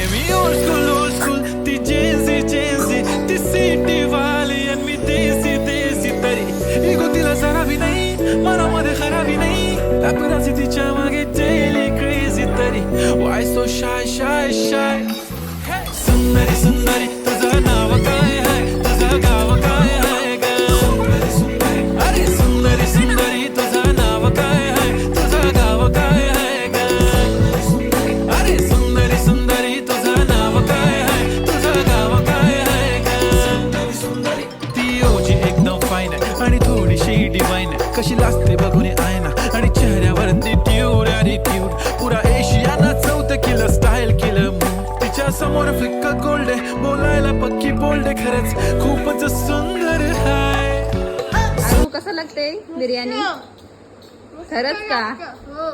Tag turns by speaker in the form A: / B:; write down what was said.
A: ఏమి old school old school తి చేసి చేసి తి సిటీ వాలి అన్ని దేసి దేసి తరి. ఈ గుతిల సరాబి నై మన మద ఖరాబి నై అప్పుడు సిటీ చామాగే డైలీ క్రేజీ తరి. Why so shy shy shy आहे कशी लागते बघून आयना आणि चेहऱ्यावरती ट्यूड ॲटिट्यूड पुरा एशियाना चौथं किलो स्टाईल केलं. तिच्या समोर फिक्क गोल्ड आहे बोलायला पक्की बोल्ड खरंच खूपच सुंदर आहे
B: आरू कसं लागते बिर्याणी? खरंच का?
C: हो.